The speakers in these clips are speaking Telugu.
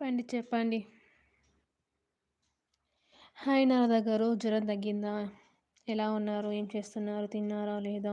చెప్పండి చెప్పండి. హాయ్ నారద గారు జ్వరం తగ్గిందా? ఎలా ఉన్నారు? ఏం చేస్తున్నారు? తిన్నారా? లేదా?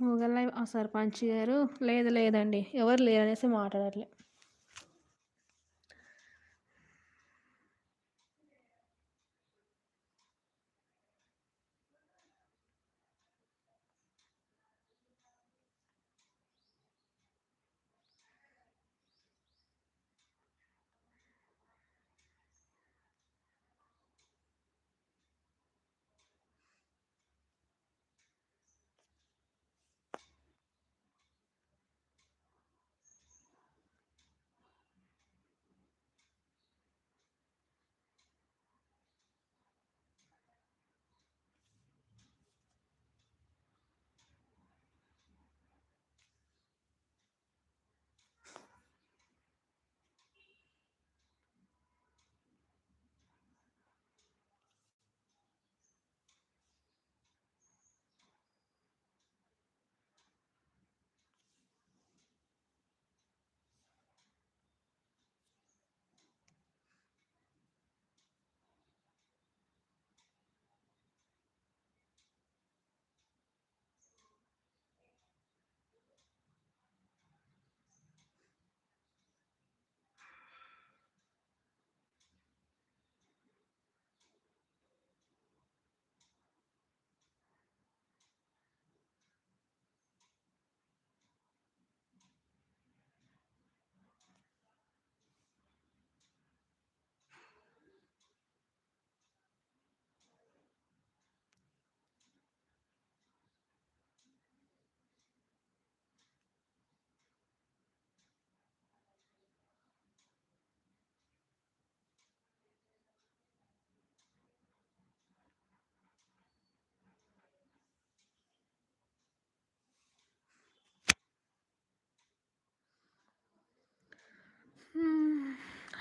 మొగల్ ఆ సర్పంచ్ గారు లేదు లేదండి. ఎవరు లేరనేసి మాట్లాడట్లే.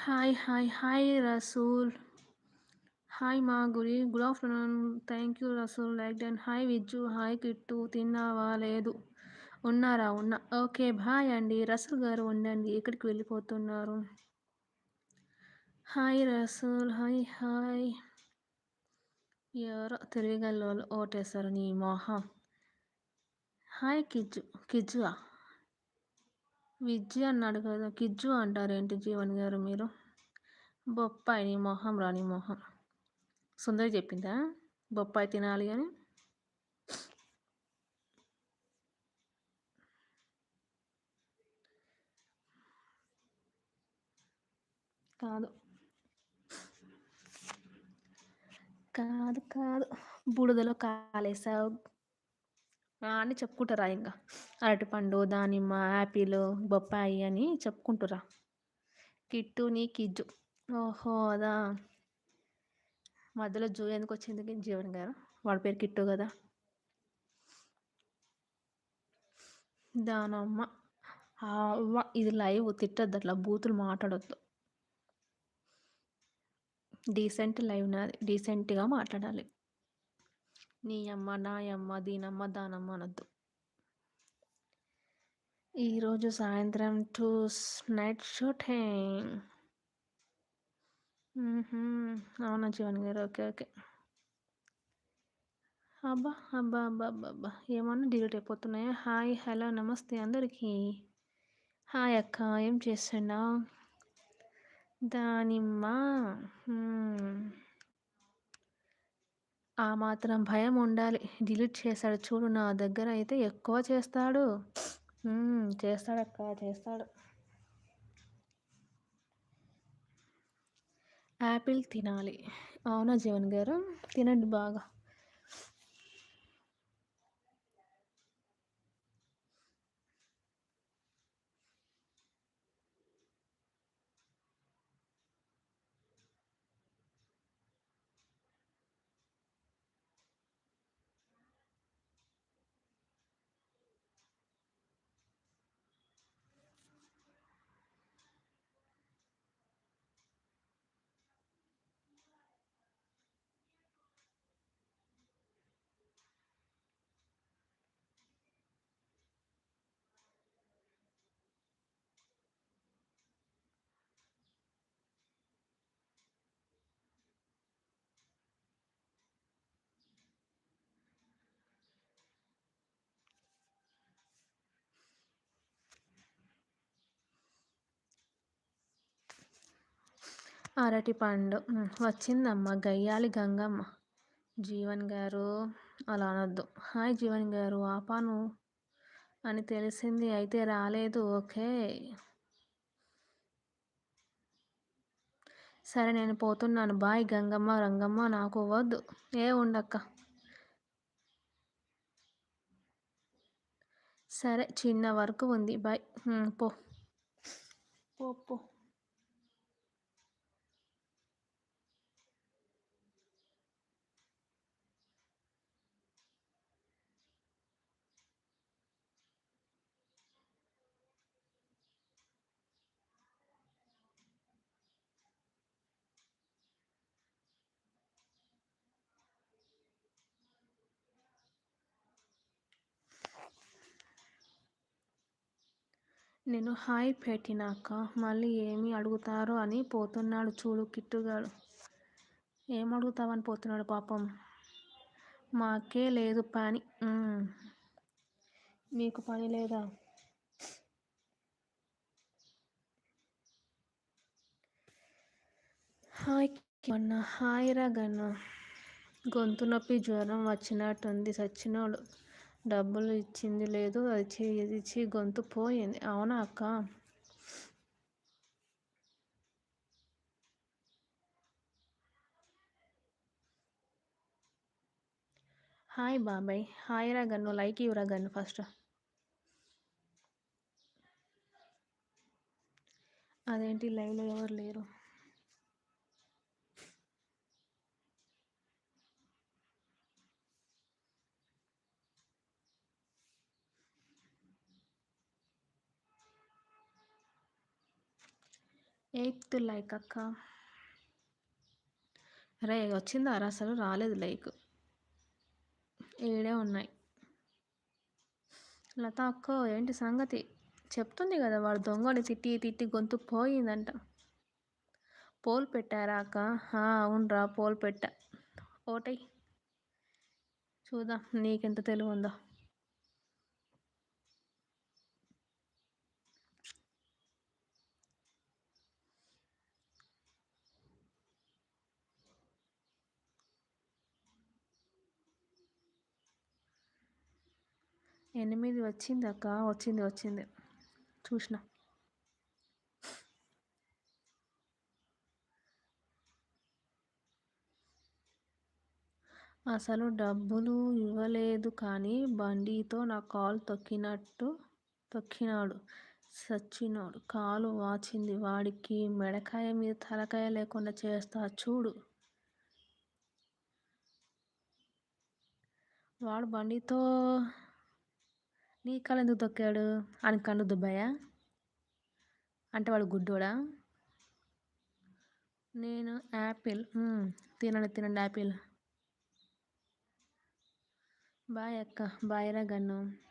Hi hi hi Rasool hi మా గురి good afternoon thank you Rasool like and hi Vijju hi Kittu తిన్నావా? లేదు. ఉన్నారా? ఉన్నా ఓకే బాయ్ అండి. రసూల్ గారు ఉండండి. ఎక్కడికి వెళ్ళిపోతున్నారు? హాయ్ రసూల్ హాయ్ హాయ్ ఎవరో తిరిగల్లో ఓటేశారు నీ మొహం. హాయ్ కిజ్జు కిజ్జువా విజ్జి అన్నాడు కదా కిజ్జు అంటారేంటి జీవన్ గారు మీరు? బొప్పాయి నీ మొహం రాని మొహం. సుందరి చెప్పిందా? బొప్పాయి తినాలి అని? కాదు. కాదు కాదు. బూడిదలో కాలేసావు. అని చెప్పుకుంటారా ఇంకా అరటిపండు దానిమ్మ యాపిల్ బొప్పాయి అని చెప్పుకుంటురా. కిట్టు నీ కిజ్జు. ఓహో అదా. మధ్యలో జూ ఎందుకు వచ్చింది జీవన్ గారు? వాడి పేరు కిట్టు కదా. దానమ్మ. అవ్వ ఇది లైవ్ తిట్టద్దు అట్లా బూతులు మాట్లాడొద్దు. డీసెంట్ లైవ్ నాది డీసెంట్గా మాట్లాడాలి. నీ అమ్మ నా అమ్మ దీనమ్మ దానమ్మ అనొద్దు. ఈరోజు సాయంత్రం టూ నైట్ షూటింగ్. అవునా జీవన్ గారు? Okay okay. అబ్బా అబ్బా అబ్బా అబ్బా అబ్బా. ఏమన్నా డిలీట్ అయిపోతున్నాయా? హాయ్ హలో నమస్తే అందరికీ. హాయ్ అక్క ఏం చేస్తున్నావు? దానిమ్మ ఆ మాత్రం భయం ఉండాలి. డిలీట్ చేశాడు. చూడు నా దగ్గర అయితే ఎక్కువ చేస్తాడు. చేస్తాడక్క చేస్తాడు. యాపిల్ తినాలి. అవునా జీవన్ గారు? తినండి బాగా. అరటి పండు. వచ్చిందమ్మ. గయ్యాలి గంగమ్మ. జీవన్ గారు అలా అనొద్దు. హాయ్ జీవన్ గారు ఆపాను అని తెలిసింది అయితే రాలేదు. ఓకే. సరే నేను పోతున్నాను. బాయ్ గంగమ్మ రంగమ్మ నాకు వద్దు. ఏ ఉండక్క. సరే చిన్న వర్క్ ఉంది. బాయ్. పో పో. నేను హాయ్ పెట్టినాక మళ్ళీ ఏమి అడుగుతారో అని పోతున్నాడు చూడు కిట్టుగాడు. ఏం అడుగుతావని పోతున్నాడు పాపం. మాకే లేదు పని. మీకు పని లేదా? హాయ్ మొన్న హాయ్ రా గన్న. గొంతు నొప్పి జ్వరం వచ్చినట్టుంది సచ్చినోడు. డబ్బులు ఇచ్చింది లేదు. అది ఇచ్చి గొంతు పోయింది. అవునా అక్క? హాయ్ బాబాయ్. హాయ్ రా గన్ను. లైక్ ఇవ్వరా గన్ను ఫస్ట్. అదేంటి లైవ్లో ఎవరు లేరు? ఎయిత్ లైక్ అక్క. రే వచ్చిందా? రా అసలు రాలేదు లైక్. ఏడే ఉన్నాయి? లత అక్క ఏంటి సంగతి? చెప్తుంది కదా వాడు దొంగని తిట్టి తిట్టి గొంతు పోయిందంట. పోల్ పెట్టారా అక్క? అవునరా పోల్ పెట్టా. ఓటై. చూద్దాం నీకెంత తెలివి ఉందో. ఎనిమిది వచ్చింది అక్క వచ్చింది వచ్చింది. చూసిన. అసలు డబ్బులు ఇవ్వలేదు కానీ బండితో నా కాలు తొక్కినట్టు తొక్కినాడు సచ్చినోడు. కాలు వాచింది వాడికి మెడకాయ మీద తలకాయ లేకుండా చేస్తా చూడు. వాడు బండితో నీ కళ్ళు ఎందుకు తొక్కాడు? అని కన్ను దుబ్బాయా? అంటే వాడు గుడ్డోడా? నేను యాపిల్ తినండి తినండి యాపిల్. బాయ్ అక్క బాయ్ రా గన్ను.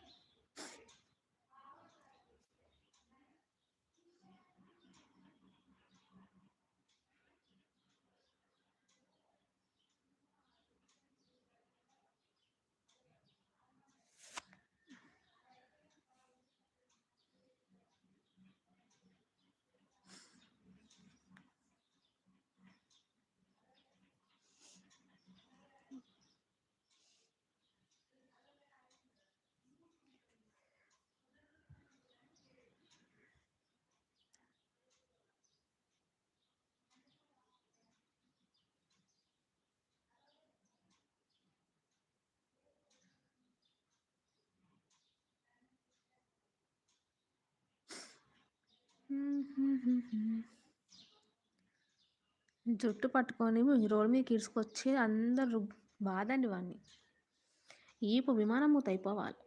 జుట్టు పట్టుకొని రోడ్డు మీదకి ఇడుచుకొచ్చి అందరు బాధండి వాడిని ఈపు విమానం మూత అయిపోవాలి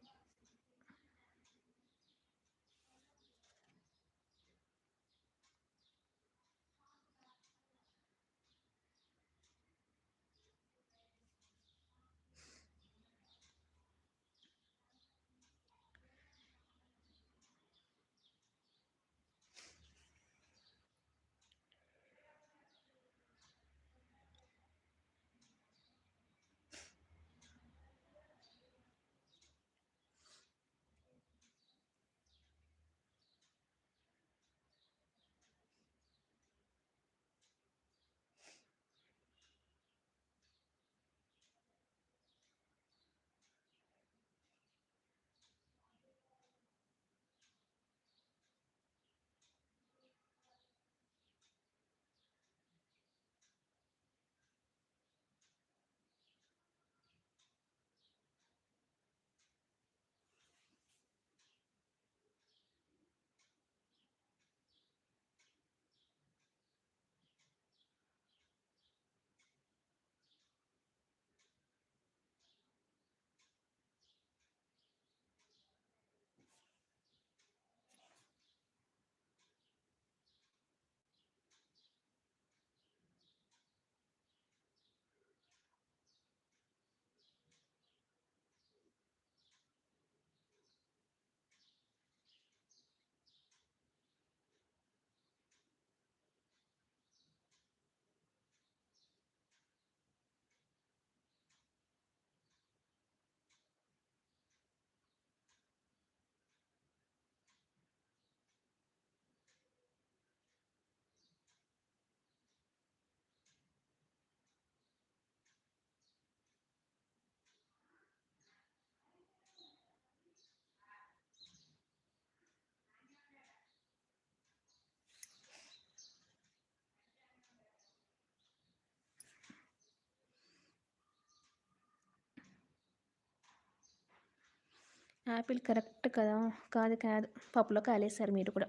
యాపిల్ కరెక్ట్ కదా? కాదు కాదు. పప్పులో కాలేసారు మీరు కూడా.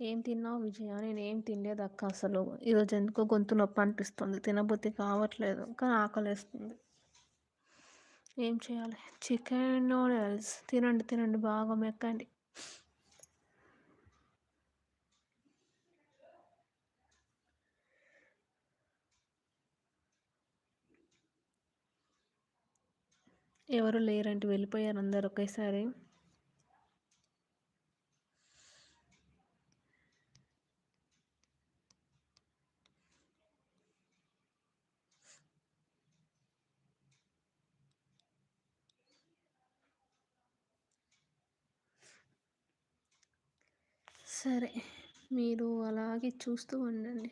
ఏం తిన్నావు విజయ? నేను ఏం తినలేదు అక్క అసలు. ఈరోజు ఎందుకో గొంతు నొప్పి అనిపిస్తుంది. తినబుద్ధి కావట్లేదు. కానీ ఆకలేస్తుంది. ఏం చేయాలి? Chicken noodles. తినండి తినండి. బాగా మెక్కండి. ఎవరు లేరంటే వెళ్ళిపోయారు అందరు ఒకేసారి. సరే మీరు అలాగే చూస్తూ ఉండండి.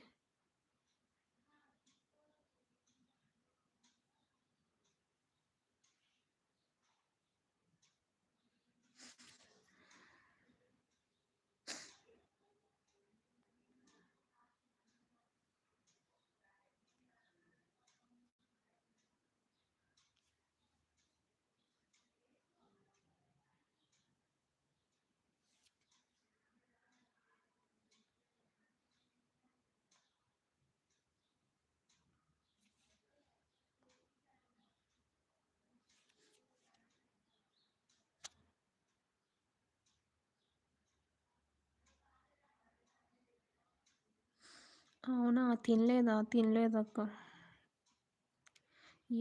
అవునా? తినలేదా? తినలేదక్క.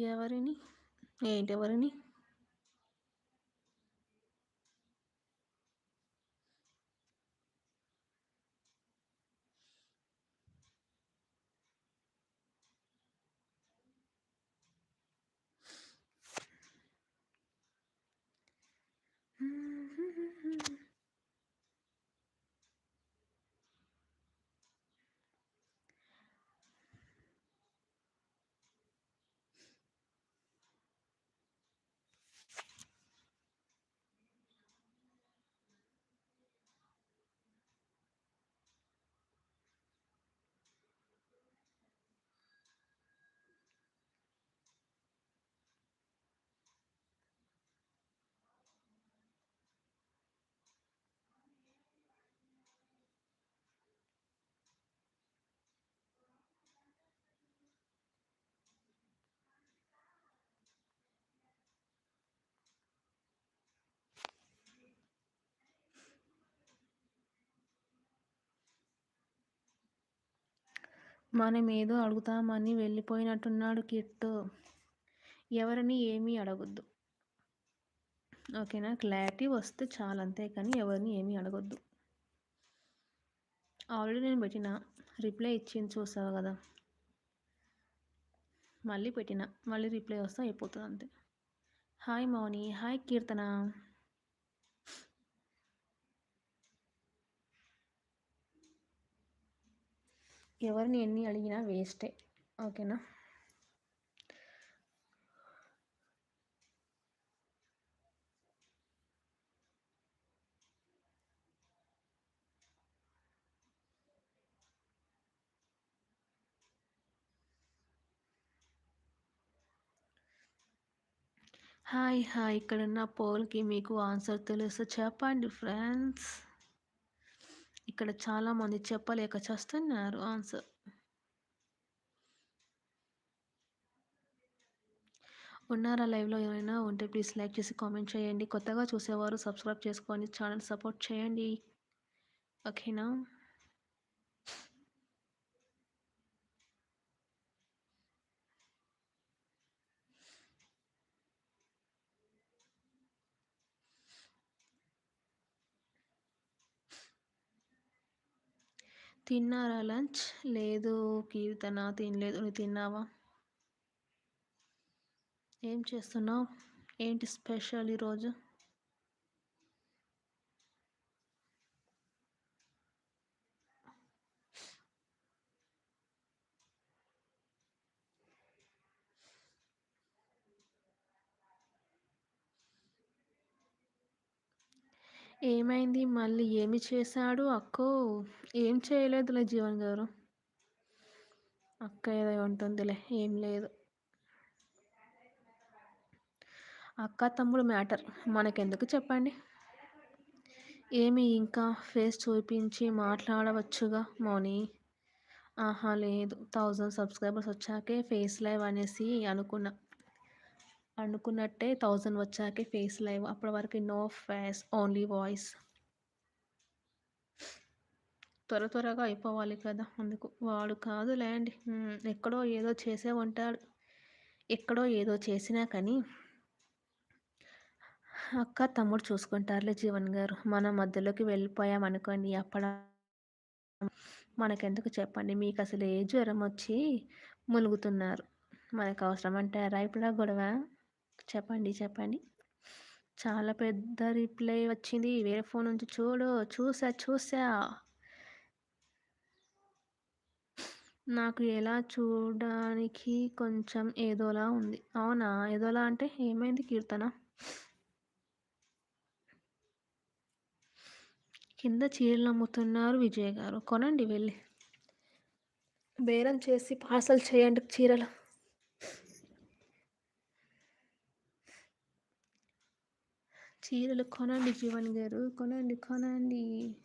ఎవరిని? ఏంటి మనమేదో అడుగుతామని వెళ్ళిపోయినట్టున్నాడు కిట్టు. ఎవరిని ఏమీ అడగొద్దు. ఓకేనా? క్లారిటీ వస్తే చాలు అంతే కానీ ఎవరిని ఏమీ అడగొద్దు. ఆల్రెడీ నేను పెట్టిన. రిప్లై ఇచ్చింది చూసావు కదా. మళ్ళీ పెట్టిన. మళ్ళీ రిప్లై వస్తే అయిపోతుంది అంతే. హాయ్ మౌని. హాయ్ కీర్తన. ఎవరిని ఎన్ని అడిగినా వేస్టే. ఓకేనా? Hi hi. ఇక్కడున్న పోల్కి మీకు ఆన్సర్ తెలుసు. చెప్పండి ఫ్రెండ్స్. ఇక్కడ చాలామంది చెప్పలేక చేస్తున్నారు. ఆన్సర్ ఉన్నారా లైవ్లో ఏమైనా ఉంటే ప్లీజ్ లైక్ చేసి కామెంట్ చేయండి. కొత్తగా చూసేవారు సబ్స్క్రైబ్ చేసుకొని ఛానల్ సపోర్ట్ చేయండి. ఓకేనా? తిన్నారా లంచ్? లేదు కీర్తన తినలేదు. నువ్వు తిన్నావా? ఏం చేస్తున్నావు? ఏంటి స్పెషల్ ఈరోజు? ఏమైంది? మళ్ళీ ఏమి చేశాడు? అక్కో ఏం చేయలేదులే జీవన్ గారు. అక్క ఏదో ఉంటుందిలే ఏం లేదు. అక్క తమ్ముడు మ్యాటర్ మనకెందుకు చెప్పండి? ఏమి ఇంకా ఫేస్ చూపించి మాట్లాడవచ్చుగా మౌని? ఆహా లేదు. థౌజండ్ సబ్స్క్రైబర్స్ వచ్చాకే ఫేస్ లైవ్ అనేసి అనుకున్నా. అనుకున్నట్టే థౌజండ్ వచ్చాకే ఫేస్ లైవ్. అప్పటి వరకు నో ఫేస్ ఓన్లీ వాయిస్. త్వర త్వరగా అయిపోవాలి కదా అందుకు వాడు కాదు ల్యాండ్ ఎక్కడో ఏదో చేసే ఉంటాడు. ఎక్కడో ఏదో చేసినా కానీ అక్క తమ్ముడు చూసుకుంటారులే జీవన్ గారు. మన మధ్యలోకి వెళ్ళిపోయామనుకోండి అప్పడ మనకెందుకు చెప్పండి? మీకు అసలు ఏ జ్వరం వచ్చి ములుగుతున్నారు? మనకు అవసరం అంటారా ఇప్పుడు గొడవ? చెప్పండి చెప్పండి. చాలా పెద్ద రిప్లై వచ్చింది. వేరే ఫోన్ నుంచి చూడు చూసా చూసా. నాకు ఎలా చూడడానికి కొంచెం ఏదోలా ఉంది. అవునా? ఏదోలా అంటే ఏమైంది కీర్తన? కింద చీరలు అమ్ముతున్నారు విజయ్ గారు. కొనండి వెళ్ళి. బేరం చేసి పార్సల్ చేయండి చీరలు. చీరలు కొనండి జీవన్ గారు. కొనండి కొనండి.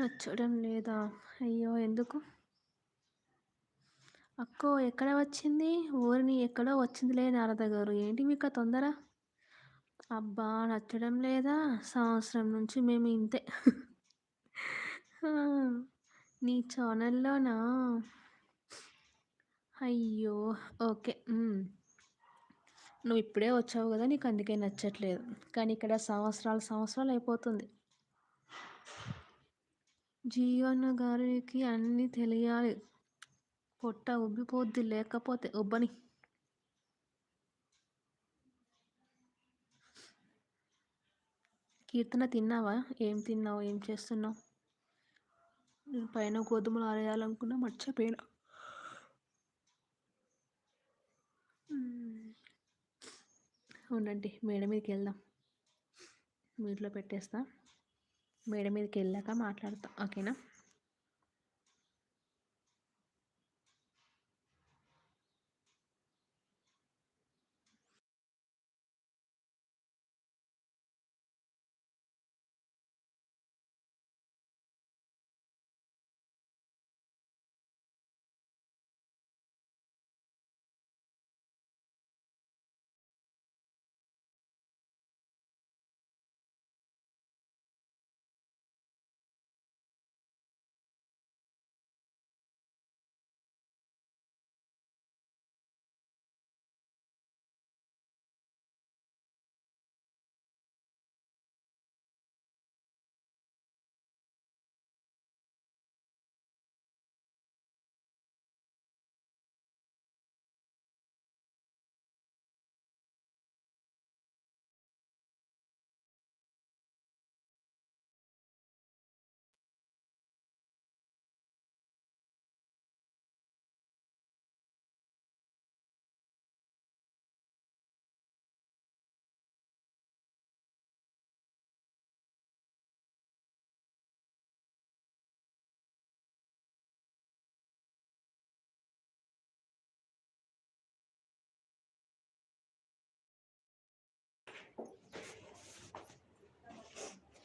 నచ్చడం లేదా? అయ్యో ఎందుకు? అక్కో ఎక్కడ వచ్చింది? ఊరిని ఎక్కడో వచ్చిందిలే నారద గారు. ఏంటి మీకు తొందర? అబ్బా నచ్చడం లేదా? సంవత్సరం నుంచి మేము ఇంతే. నీ ఛానల్లోనా? అయ్యో ఓకే నువ్వు ఇప్పుడే వచ్చావు కదా నీకు అందుకే నచ్చట్లేదు. కానీ ఇక్కడ సంవత్సరాలు సంవత్సరాలు అయిపోతుంది. జీవన్న గారికి అన్నీ తెలియాలి. పొట్ట ఉబ్బిపోద్ది లేకపోతే ఉబ్బని. కీర్తన తిన్నావా? ఏం తిన్నావు? ఏం చేస్తున్నావు? నేను పైన గోధుమలు ఆరేయాలనుకున్నా మర్చిపోయినా. ఉండండి మేడ మీదకి వెళ్దాం. మీట్లో పెట్టేస్తా. మేడ మీదకి వెళ్ళాక మాట్లాడతాం. ఓకేనా?